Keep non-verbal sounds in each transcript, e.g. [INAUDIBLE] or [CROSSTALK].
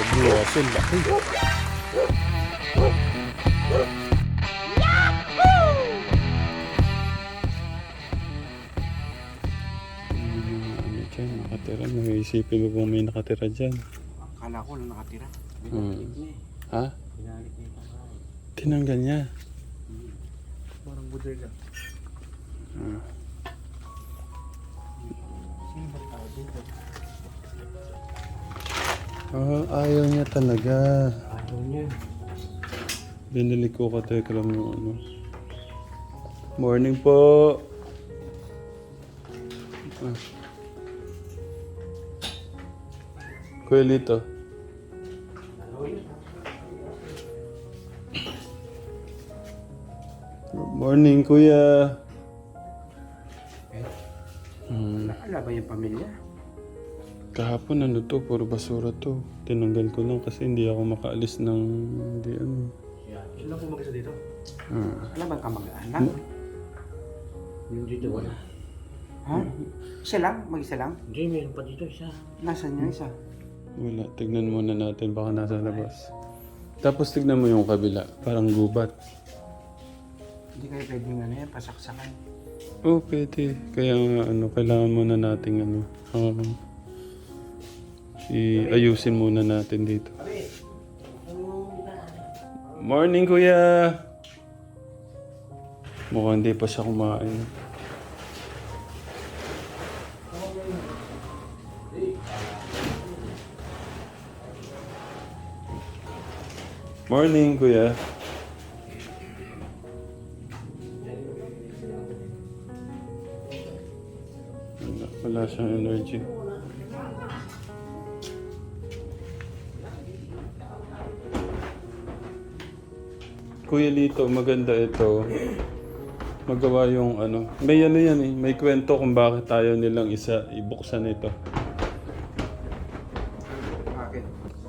Ang laki. Dyan, nakatira. Naisipin mo kung may nakatira dyan. Akala ko lang nakatira. Hmm. Ha? Tinanggal niya. Parang bodega. Ah. Sino ba dito? Ah, ayaw niya talaga. Ayaw niya. Binili ko ka Tekram yung ano. Morning po. Ah. Kuya Lito. Good morning, kuya. Hmm. Nakala ba yung pamilya? Kahapon ano to, puro basura to. Tinanggal ko lang kasi hindi ako makaalis ng hindi ano. Sino po mag-isa dito? Ah. Wala bang kamag-anak? Yung dito wala. Ha? Isa lang? Mag-isa lang? Hindi, meron pa dito isa. Nasaan yung isa? Wala, tignan muna natin baka nasa labas. Tapos tignan mo yung kabila, parang gubat. Hindi kayo pwedeng ano yan, pasaksakan. Oo, oh, pwede. Kaya nga, ano, kailangan muna nating ano, um, i-ayusin muna natin dito. Morning, kuya! Mukhang hindi pa siya kumain. Morning, kuya. Wala, siyang energy. Kuya Lito, maganda ito. Magawa yung ano. May ano yan eh. May kwento kung bakit tayo nilang isa ibuksan ito.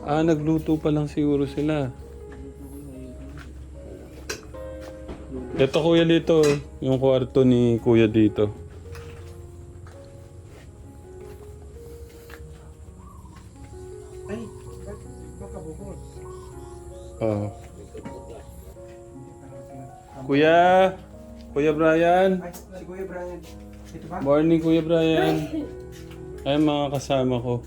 Ah, nagluto pa lang siguro sila. Ito kuya dito, yung kwarto ni kuya dito. Kuya! Kuya Brian! Ay, si Kuya Brian. Ito ba? Morning Kuya Brian! Ay, mga kasama ko.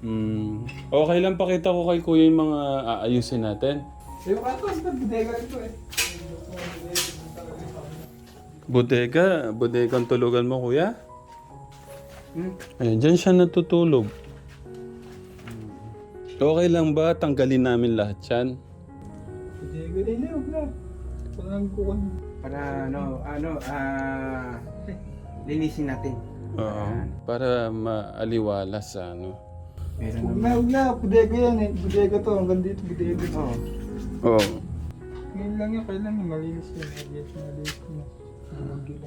Mm. Okay lang pakita ko kay kuya yung mga aayusin natin. Yung kato, sa bodega ito eh. Bodega, bodega ang tulugan mo kuya? Hmm? Ayan, dyan siya natutulog. Okay lang ba? Tanggalin namin lahat yan. Bodega eh, wala. Walang kuwan. Para ano, ano, ah... linisin natin. Oo. Para maaliwala sa ano. Meron Huwag naman. na, huwag na. Bodega yan eh. Bodega to. Hanggang dito, bodega. Oo. Oo. Ngayon lang yan. Kailan yung malinis yun. Yes, malinis yun. Huwag yun.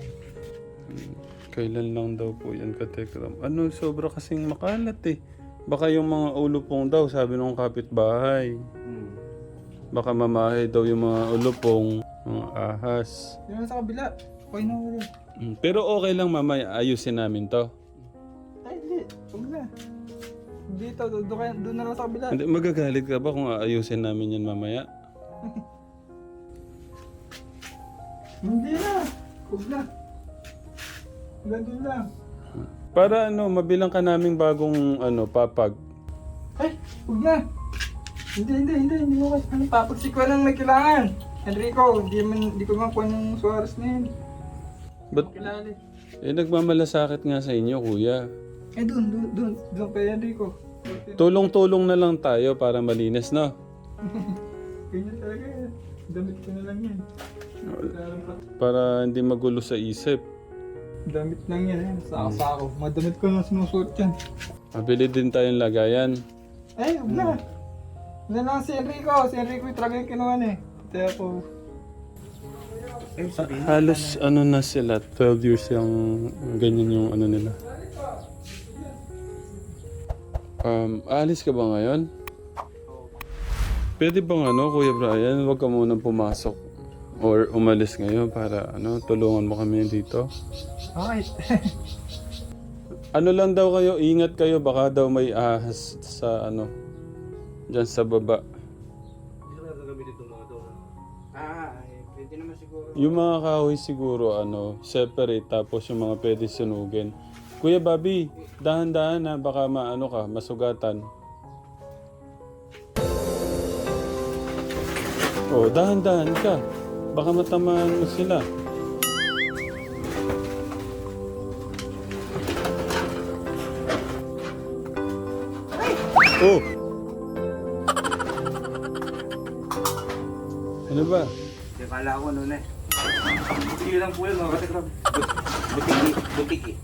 Kailan lang daw po yan katekram. Ano, sobra kasing makalat eh. Baka yung mga ulupong daw, sabi nung kapitbahay. Hmm. Baka mamahay daw yung mga ulupong, mga ahas. Yun sa kabila. Okay na wala. Mm, Pero okay lang mamaya, ayusin namin to. Ay, hindi. Huwag na. Dito, doon doon- doon na lang sa kabila. Hindi, magagalit ka ba kung aayusin namin yan mamaya? [LAUGHS] Hindi na. Huwag na. Doon lang. Para ano, mabilang ka naming bagong ano, papag. Ay, huwag na. Hindi, hindi, hindi. Hindi mo kasi ano, papagsik ko lang may kailangan. Enrico, hindi, man, hindi ko man kuha ng Suarez na yun. Ba't, Kilala eh. eh nagmamalasakit nga sa inyo, kuya. Eh, doon, doon, doon. Doon kay Enrico. Tulong-tulong na lang tayo para malinis, no? [LAUGHS] Ganyan talaga yan. Damit ko na lang yan. Para hindi magulo sa isip. Damit lang yan eh. Sako-sako. Madamit ko na sinusuot yan. Mabili din tayong lagayan. Eh, huwag na. Wala lang si Enrico. Si Enrico yung talaga yung kinuha niya eh. Kaya ako, Eh, sabihin. Halos ano na sila, 12 years yung ganyan yung ano nila. Um, alis ka ba ngayon? Pwede bang ano, Kuya Brian, huwag ka munang pumasok or umalis ngayon para ano, tulungan mo kami dito? Alright. [LAUGHS] Ano lang daw kayo, ingat kayo, baka daw may ahas sa ano, Diyan sa baba. Yung mga kahoy siguro, ano, separate, tapos yung mga pwede sunugin. Kuya Bobby, dahan-dahan na, baka maano ka, masugatan. Oh, dahan-dahan ka. Baka matamaan mo sila. Oh! Di kala ko noon eh. Hindi lang po yun mga katikram. Butik, butik eh.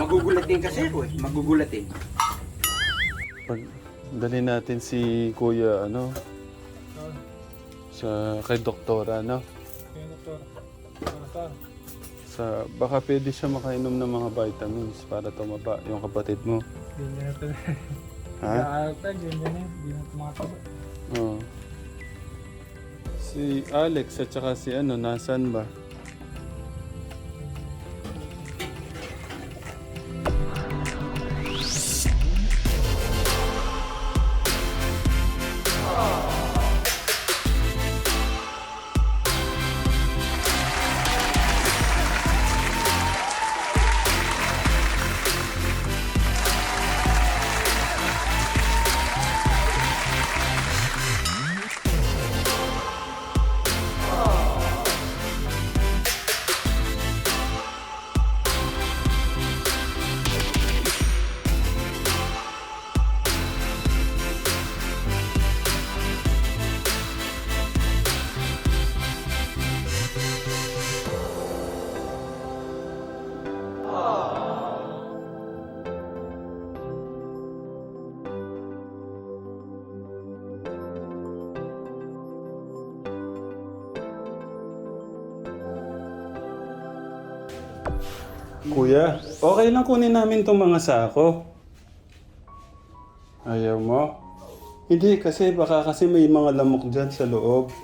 Magugulatin kasi ako eh. Magugulatin. Pag dali natin si Kuya ano sa kay doktora no Kaya doktor. Doktor. sa baka pwede siya makainom ng mga vitamins para tumaba yung kapatid mo Ganyan na ito. ha Ata, ganyan na. Hindi na tumataba. Oo. Si Alex at saka si ano nasan ba Kuya, okay lang kunin namin tong mga sako. Ayaw mo? Hindi, kasi baka kasi may mga lamok dyan sa loob.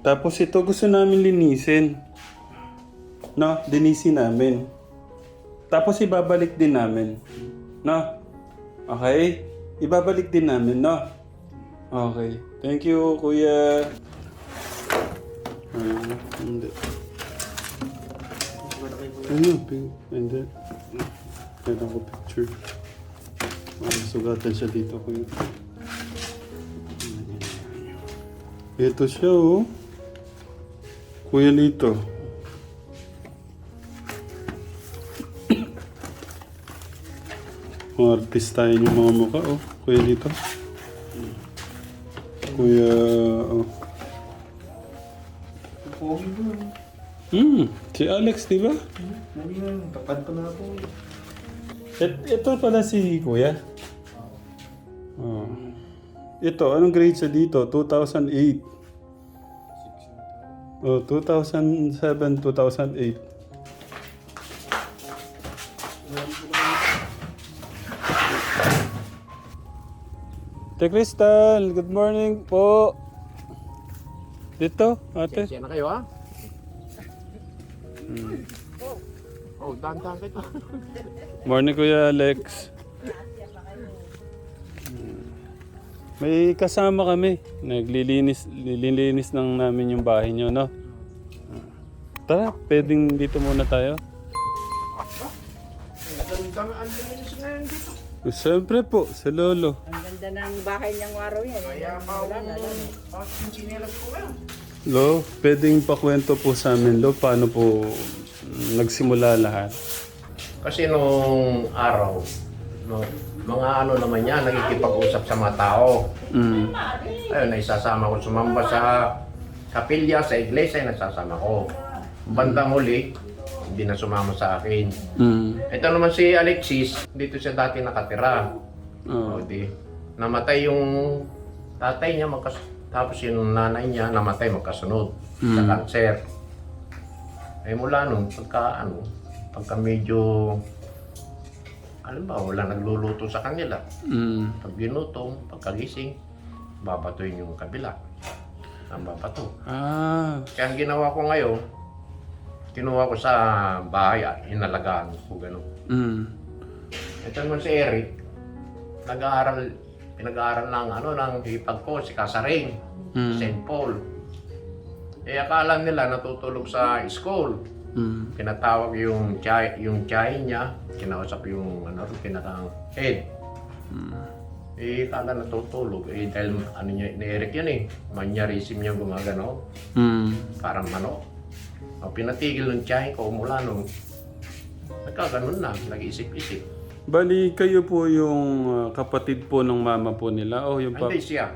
Tapos ito gusto namin linisin. No, linisin namin. Tapos ibabalik din namin. No? Okay? Ibabalik din namin, no? Okay. Thank you, kuya. Ah, hindi. Ano? Pink. Hindi. Kailan ko picture. Ah, sugatan siya dito ko yun. Ito siya oh. Kuya Lito. Mga artistahin yung mga mukha oh. Kuya Lito. Kuya... Oh. Pogi ko. Hmm, si Alex, di ba? Nga, tapad pa na ako. Et, ito pala si Kuya. Oh. Ito, anong grade siya dito? 2008. Oh, 2007, 2008. Te Crystal, good morning po. Dito, ate. Siya na kayo ha? Oh, dahan-dahan kayo. Morning Kuya Alex. May kasama kami. Naglilinis, lilinis ng namin yung bahay nyo, no? Tara, pwedeng dito muna tayo. Ang linis ngayon dito. Siyempre po, sa lolo. Ang ganda ng bahay niyang araw yan. Kaya pa ako yung chinelas ko ngayon? Lo, pwedeng pakwento po sa amin, Lo, paano po nagsimula lahat? Kasi nung araw, no, mga ano naman yan, nakikipag-usap sa mga tao. Mm. Ayun, naisasama ko sumamba sa kapilya, sa iglesia, nasasama ko. Bandang huli, hindi na sumama sa akin. Mm. Ito naman si Alexis, dito siya dati nakatira. Oh. O di, namatay yung tatay niya, magkas tapos yung nanay niya namatay magkasunod sa Mm. cancer. Eh mula nung pagka ano, pagka medyo alam ba, wala nagluluto sa kanila. Mm. Pag ginutom, pagkagising, babatuin yung kabila. Ang babato. Ah. Kaya ang ginawa ko ngayon, kinuha ko sa bahay at inalagaan ko gano'n. Mm. Ito naman si Eric, nag-aaral, pinag-aaral ng ano, ng hipag ko, si Kasaring, Mm. St. Paul. Eh, akala nila natutulog sa school. Mm. Pinatawag yung chay, yung chay niya, kinausap yung ano, pinaka head. Eh, kala natutulog. Eh, dahil ano niya, ni Eric yan eh. Manyarism niya gumagano. Mm. Parang manok. O, pinatigil ng chay ko mula nung nagkaganon na, nag-isip-isip. Bali, kayo po yung ah, kapatid po ng mama po nila o yung pa... Hindi siya.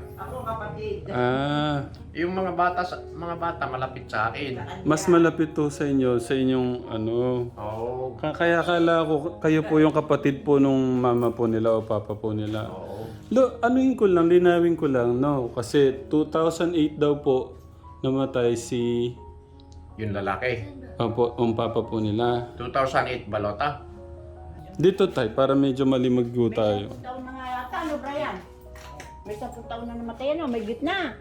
Ah, Yung mga bata, sa- mga bata malapit sa akin. mas malapit to sa inyo, sa inyong ano... Oo. Ka- Kaya akala ko kayo po yung kapatid po nung mama po nila o papa po nila. Oo. Lo, anuin ko lang, linawin ko lang, no? Kasi 2008 daw po namatay si Yung lalaki. Opo, ang papa po nila. 2008 balota. Dito tay, para medyo malimag po tayo. Taon na nga yata, ano, Brian? May 10 taon na namatay, ano? May gitna.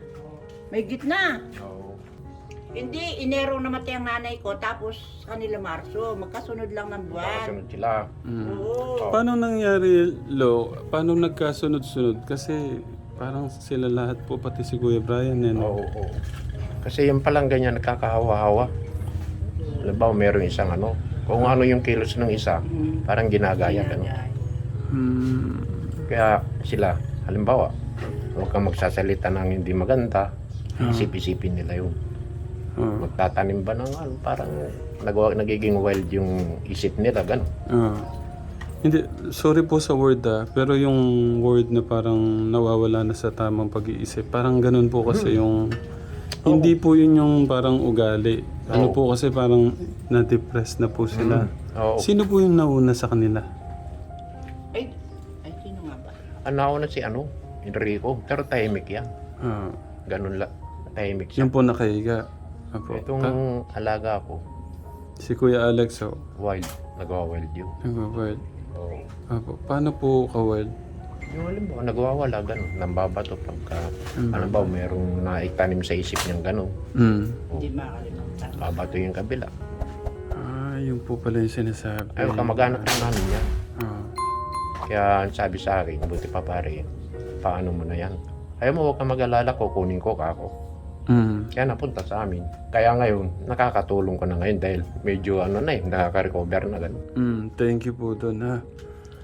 May gitna. Oo. Hindi, Enero namatay ang nanay ko, tapos kanila Marso. Magkasunod lang ng buwan. Sunod sila. Mm. Oo. Paano nangyari, Lo? Paano nagkasunod-sunod? Kasi parang sila lahat po, pati si Kuya Brian, eh, no? Oo, oo. Kasi yung palang ganyan, nakakahawa-hawa. Halimbawa, meron isang ano, kung ano yung kilos ng isa, parang ginagaya ka. Hmm. Kaya sila, halimbawa, huwag kang magsasalita ng hindi maganda, isip-isipin nila yun. Ah. Magtatanim ba ng ano, parang nagawa, nagiging wild yung isip nila, gano'n. Ah. Hindi, sorry po sa word ah, pero yung word na parang nawawala na sa tamang pag-iisip, parang ganun po kasi yung, hindi po yun yung parang ugali. Ano Oo. po kasi parang na-depress na po sila. Oo. Sino po yung nauna sa kanila? Ay, ay, sino nga ba? Ano na si ano, Enrico, pero tahimik yan. Ah, Ganun la, tahimik siya. yun po nakahiga. Apo. Itong Ta- alaga ko, si Kuya Alex, oh. wild, nagawa-wild yun. Nagwa-wild. Oo. Apo. Paano po ka-wild? Yung halimbawa, nagwawala, gano'n, nambabato pagka, Mm. ano ba, merong naitanim sa isip niyang gano'n, Mm. Hindi makakalimutan. Babato yung kabila. Ah, yun po pala yung sinasabi. Ayaw kamag-anak ng namin niya. Ah. Kaya sabi sa akin, buti pa pare, paano mo na yan? Ayaw mo, huwag kang mag-alala ko, kunin ko ka ako. Mm. Kaya napunta sa amin. Kaya ngayon, nakakatulong ko na ngayon dahil medyo ano na eh, nakaka-recover na gano'n. Mm, thank you po doon ha.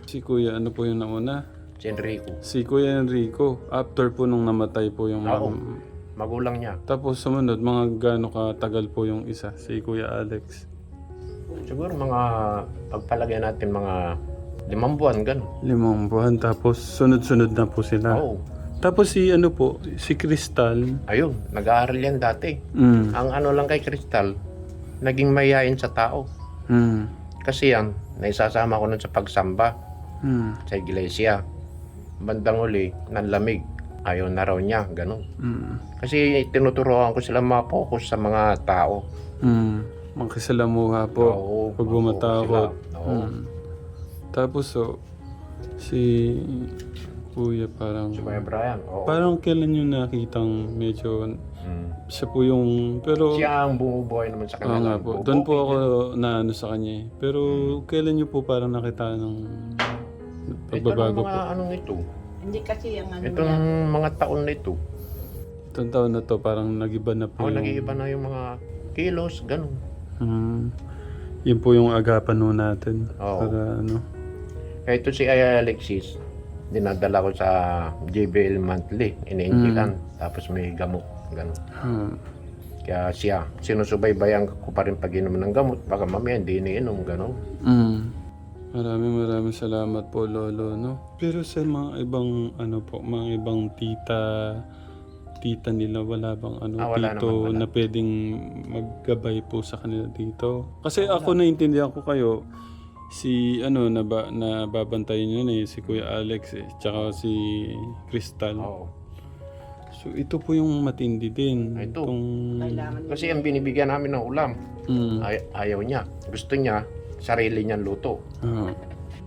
Si Kuya, ano po yung nauna? Si Enrico, Si Kuya Enrico, after po nung namatay po yung Oo. mam- magulang niya. Tapos sumunod, mga gaano katagal po yung isa, si Kuya Alex. Siguro mga, pagpalagay natin mga limang buwan, gano'n. Limang buwan, tapos sunod-sunod na po sila. Oo. Tapos si ano po, si Crystal. Ayun, nag-aaral yan dati. Mm. Ang ano lang kay Crystal, naging mayayain sa tao. Mm. Kasi yan, naisasama ko nun sa pagsamba Mm. sa iglesia. Bandang uli, nanlamig. Ayaw na raw niya, ganun. Mm. Kasi tinuturuan ko sila ma-focus sa mga tao. Mm. Makisalamuha po. Oo, pag ma-focus bumatakot. sila. Oo. Mm. Tapos so, si Kuya parang... Si Kuya Brian, oo. Parang kailan yung nakitang medyo... Mm. Siya po yung... Pero... Siya ang bumubuhay naman sa Oo nga kanila. po. Doon po ako na ano sa kanya eh. Pero Hmm. kailan niyo po parang nakita ng Ito ng pagbabago mga po? anong ito. Hindi kasi ang ano Itong yan. mga taon na ito. Itong taon na to parang nagiba na po Oo, yung... nag-iiba na yung mga kilos, ganun. Hmm. yun po yung agapan ho natin. Oo. Para ano... Kaya ito si Aya Alexis, dinadala ko sa JBL monthly, iniinjikan, tapos may gamot, ganun. hmm. Kaya siya, sinusubaybayan ko pa rin pag-inom ng gamot, baka mamaya hindi iniinom, ganun. Mm. Maraming maraming salamat po, Lolo, no? Pero sa mga ibang, ano po, mga ibang tita, tita nila, wala bang ano, Ah, wala tito naman, wala. na pwedeng maggabay po sa kanila dito? Kasi ako naintindihan ko kayo, si ano na ba na babantayan niyo na eh, si Kuya Alex eh, tsaka si Crystal. Oo. So ito po yung matindi din. Ito. Itong- Kasi ang binibigyan namin ng ulam, Mm. ay- ayaw niya. Gusto niya, sarili niyang luto.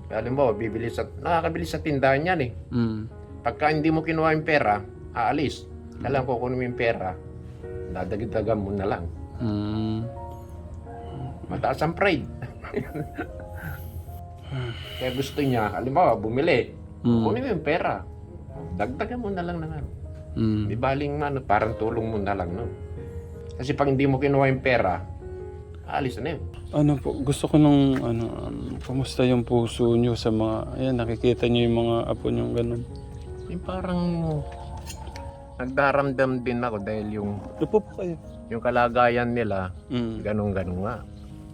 Alam mo, bibili sa, nakakabili sa tindahan yan eh. Mm. Pagka hindi mo kinuha yung pera, aalis. Alam ko kung yung pera, dadagdagan mo na lang. Mm. Mataas ang pride. [LAUGHS] Kaya gusto niya, halimbawa, bumili. Mm. Kunin mo yung pera. Dagdagan mo na lang ng ano. Mm. Di baling ano, parang tulong mo na lang, no? Kasi pag hindi mo kinuha yung pera, alis na yun. Ano po, gusto ko nung, ano, um, kumusta yung puso nyo sa mga, ayan, nakikita nyo yung mga apo nyo ganun. Yung parang nagdaramdam din ako dahil yung Lupo po kayo. yung kalagayan nila, Mm. ganun-ganun nga.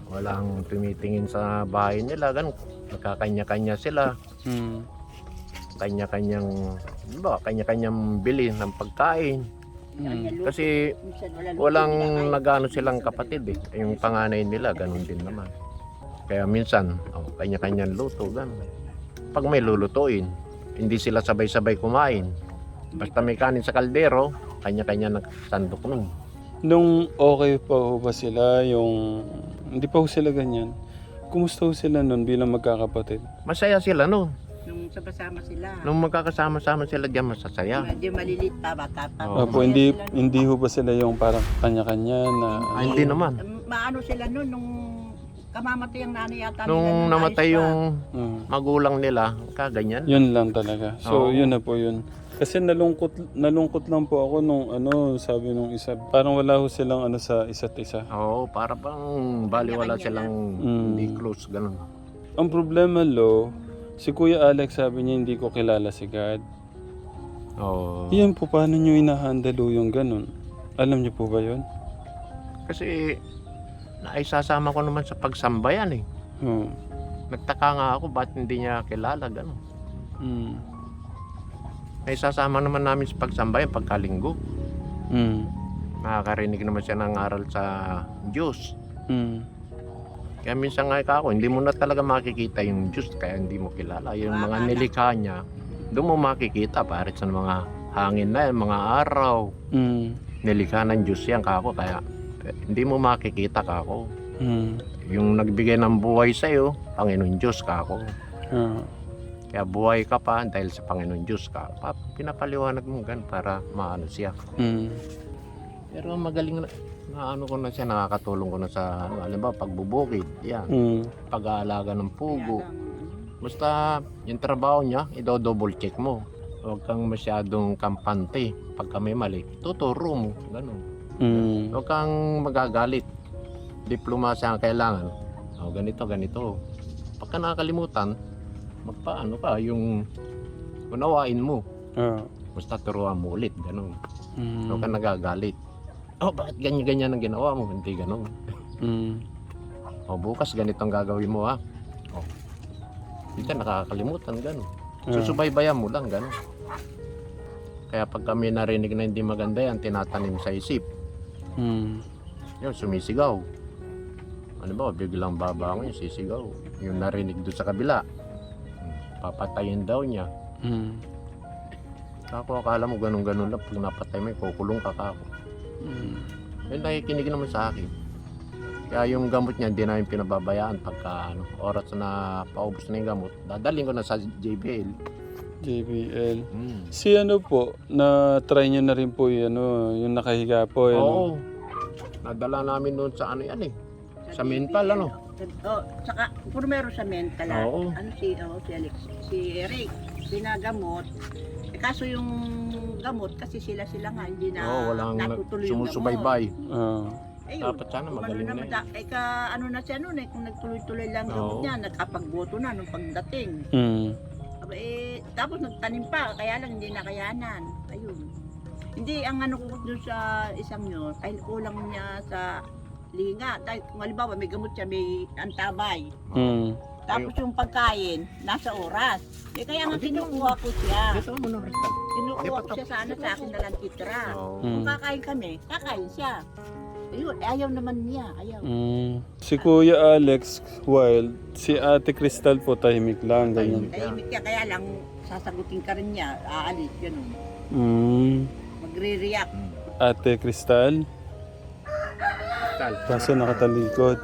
Walang tumitingin sa bahay nila, ganun. Nagkakanya-kanya sila, Mm. kanya-kanyang, ano ba, kanya-kanyang bili ng pagkain. Mm. Kasi walang nagano silang kapatid eh. Yung panganay nila, ganun din naman. Kaya minsan, oh, kanya-kanyang luto, ganun. Pag may lulutuin, hindi sila sabay-sabay kumain. Basta may kanin sa kaldero, kanya-kanya nagsandok nun. Nung okay pa ho ba sila, yung, hindi pa ho sila ganyan, kumusta ho sila nun bilang magkakapatid? Masaya sila no. Nung sabasama sila. Nung magkakasama-sama sila diyan masasaya. Medyo malilit pa, bata pa. Apo, Masaya hindi, hindi ho ba sila yung parang kanya-kanya na, Ah, hindi naman. Um, Maano sila nun, nung kamamatay ang nanay yata nila. Nung nung namatay ayos pa. yung Mm. magulang nila, kaganyan. Yun lang talaga. So, Oo. yun na po yun. Kasi nalungkot, nalungkot lang po ako nung ano, sabi nung isa, parang wala ho silang ano sa isa't isa. Oo, para bang baliwala silang Mm. hindi close, ganun. Ang problema, Lo, si Kuya Alex sabi niya hindi ko kilala si God. Oo. Yan po, paano nyo inahandle ho yung ganun? Alam niyo po ba yun? Kasi naisasama ko naman sa pagsambayan eh. Hmm. Nagtaka nga ako ba't hindi niya kilala gano'n. Hmm. Naisasama naman namin sa pagsambayan pagkalinggo. Hmm. Nakakarinig naman siya ng aral sa Diyos. Hmm. Kaya minsan nga ako, hindi mo na talaga makikita yung Diyos kaya hindi mo kilala. Yung mga nilikha niya, doon mo makikita pare sa mga hangin na yan, mga araw. Hmm. Nilikha ng Diyos yan kako kaya eh, hindi mo makikita kako. Hmm. Yung nagbigay ng buhay sa'yo, Panginoon Diyos kako. Ah. Kaya buhay ka pa dahil sa Panginoon Diyos ka. Pa, pinapaliwanag mo gan para maano siya. Hmm. Pero magaling na, na ano ko na siya, nakakatulong ko na sa, ano, alam ba, pagbubukid, yan, Hmm. pag-aalaga ng pugo. Lang, Basta yung trabaho niya, i-double check mo. Huwag kang masyadong kampante. Pagka may mali, tuturo mo. Ganun. Hmm. Huwag kang magagalit. Diplomasa ang kailangan. O, ganito, ganito. Pagka nakakalimutan, magpaano ka, yung unawain mo. Ah. Basta turuan mo ulit, ganun. Hmm. Huwag kang nagagalit. Oh, bakit ganyan-ganyan ang ginawa mo? Hindi ganun. Hmm. O, bukas ganito ang gagawin mo, ha? O. Hindi ka nakakalimutan, ganun. Ah. Susubaybayan mo lang, ganun. Kaya pag kami narinig na hindi maganda yan, tinatanim sa isip. Hmm. Yun, sumisigaw. Ano ba, biglang babangon yung sisigaw. Yung narinig doon sa kabila. Papatayin daw niya. Hmm. Ako, akala mo ganun-ganun lang. Pag napatay mo, kukulong ka kako. Hmm. Yun, nakikinig naman sa akin. Kaya yung gamot niya, hindi namin pinababayaan pagka ano, oras na paubos na yung gamot. Dadalhin ko na sa JBL. JBL. Hmm. Si ano po, na-try nyo na rin po yung, ano, yung nakahiga po. Ano? Oo. Nadala namin noon sa ano yan eh. Sa mental, ano? Oh, saka, puro meron sa mental. ah. Oo. Ano si, oh, si Alex, si Eric, pinagamot. Eh, kaso yung gamot, kasi sila-sila nga, hindi na Oo, walang natutuloy yung sumusubaybay. Ah. gamot. Eh, yun, Dapat sana kung magaling ano na da- eh, ka, ano na siya noon eh, kung nagtuloy-tuloy lang gamot Oo. niya, nakapagboto na nung pagdating. Hmm. Aba, Eh, tapos nagtanim pa, kaya lang hindi nakayanan. Ayun. Hindi, ang ano ko doon sa isang yun, ay kulang niya sa linga. Dahil kung halimbawa may gamot siya, may antabay. Hmm. Tapos yung pagkain, nasa oras. Eh kaya nga kinukuha ko siya. Dito mo na resta. Kinukuha ko siya sana sa akin na lang titra. Oo. Hmm. Kung kakain kami, kakain siya. Ayun, eh, ayaw naman niya, ayaw. Mm. Si Kuya Alex Wild, si Ate Crystal po tahimik lang, ganyan. Tahimik siya, kaya lang sasagutin ka rin niya, aalis, ganun. Mm. Magre-react. Ate Crystal, Tal. kaso nakatalikod.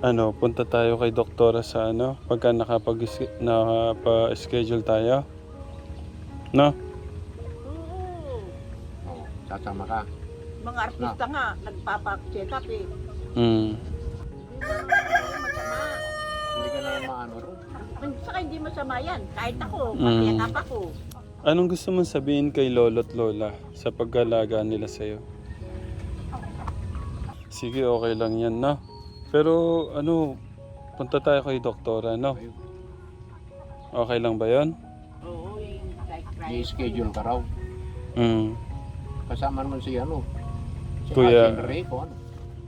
Ano, punta tayo kay doktora sa ano, pagka nakapag nakapa-schedule tayo. No? Oo. Sasama ka. Mga artista nga, nagpapa-check up eh. Mm. Masama. Hindi ka na maano ro. Saka hindi masama yan. Kahit ako, Mm. matiyakap ako. Anong gusto mong sabihin kay lolo't lola sa pag-alaga nila sa'yo? Sige, okay lang yan, no? Pero, ano, punta tayo kay doktora, no? Okay lang ba yon? Oo, yung like right. I-schedule ka raw. Mm. Kasama naman si ano. Si Kuya. Ano?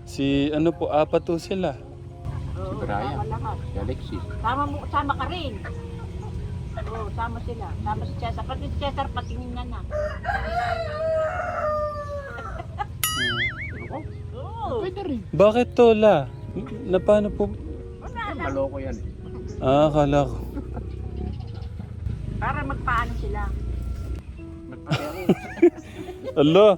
Si, ano po, apat po sila. Oo, Brian. sama lahat. Si Alexis. Sama, mo, sama ka rin. Oo, sama sila. Sama si Cesar. Pati si Cesar, patingin na na. Mm. [LAUGHS] Pwede rin. Bakit tola? Na paano po? Maloko yan. eh. Ah, akala ko. Para magpaano sila. [LAUGHS] Ala!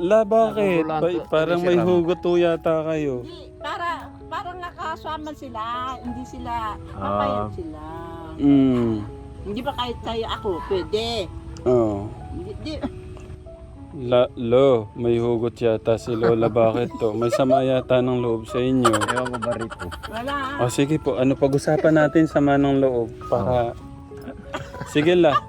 La, bakit? Pa- to- parang may hugot po yata kayo. Hindi, para, para nakasama sila. Hindi sila, Ah. papayag sila. Mm. Hindi ba kahit tayo ako, pwede. Oh. Hindi, di, La, lo, may hugot yata si Lola. Bakit to? May sama yata ng loob sa inyo. Ewan ko ba rito. wala. O sige po, ano pag-usapan natin sama ng loob para... Sige la, [LAUGHS]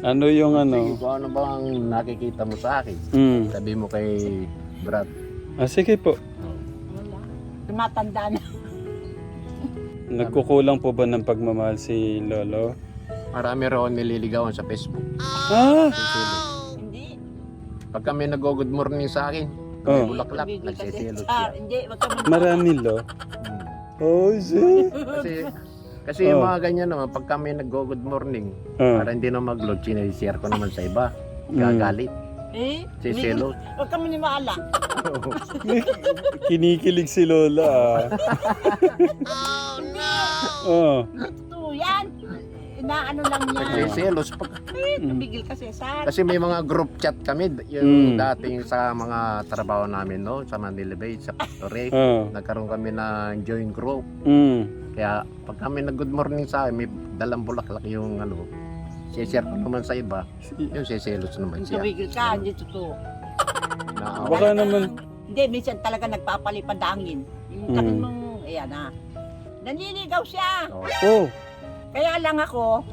ano yung Sige, ano? kung ano bang nakikita mo sa akin? Mm. Sabi mo kay Brad. Ah, sige po. Wala. Tumatanda na. [LAUGHS] Nagkukulang po ba ng pagmamahal si Lolo? Marami raw ang nililigawan sa Facebook. Ah! Nagsiselos. Pag kami nag-good morning sa akin, Oh. may bulaklak, nagsiselos Ah, siya. hindi, wag ka mag- Marami lo. Hmm. Oh, shit. Kasi, kasi Oh. yung mga ganyan naman, pag kami nag-good morning, Ah. para hindi na mag-load, sinishare ko naman sa iba. Mm. Gagalit. Eh? Siselos. Huwag ka maniwala. [LAUGHS] Kinikilig si Lola ah. [LAUGHS] Oh. Totoo yan. Inaano lang niya. Nagsiselos. Pag, Eh, tumigil kasi sa kasi may mga group chat kami, yung Mm. dating sa mga trabaho namin, no? sa Manila Bay, sa factory. Ah. [LAUGHS] Nagkaroon kami ng joint group. Mm. Kaya pag kami nag-good morning sa akin, may dalang bulaklak yung ano, share ko naman sa iba, yung siselos naman siya. Tumigil ka, hindi totoo. Naawa. Baka naman- Hindi, minsan talaga nagpapalipad angin. Yung Mm. takin mong, ayan na. Naniligaw siya. Oo. Oh. Kaya lang ako,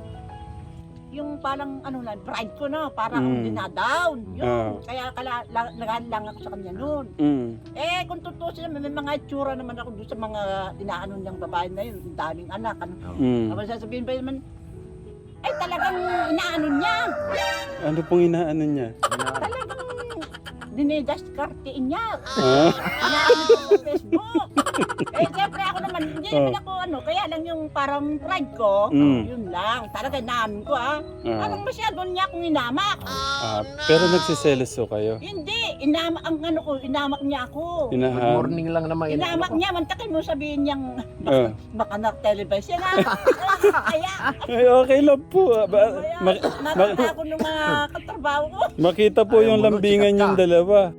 yung parang ano lang, pride ko no, parang Mm. dinadown. Yun. Ah. Kaya kala, lang, nagalang ako sa kanya noon. Mm. Eh, kung totoo sila, may mga itsura naman ako doon sa mga inaano niyang babae na yun, daming anak. Ano. Mm. Tapos sasabihin pa naman, ay talagang inaano niya. Ano pong inaano niya? Talagang dinidaskartiin niya. Ah? Inaano sa Facebook. eh, siyempre ako naman, hindi Oh. ako ano, kaya lang yung parang pride ko, Mm. yun lang. Talaga inamin ko ah. Ah. Parang masyado niya akong inamak. Ah, pero nagsiselos po kayo? Hindi, inamak ang ano ko, inamak niya ako. Good Inahan? morning lang naman. Inamak niya, mantakin mo sabihin niyang Ah. baka na-televise yan ah. [LAUGHS] Kaya, Ay, okay lang po. ah. Ba- kaya ma- nakita ako ng mga katrabaho ko. makita po yung lambingan yung dalawa.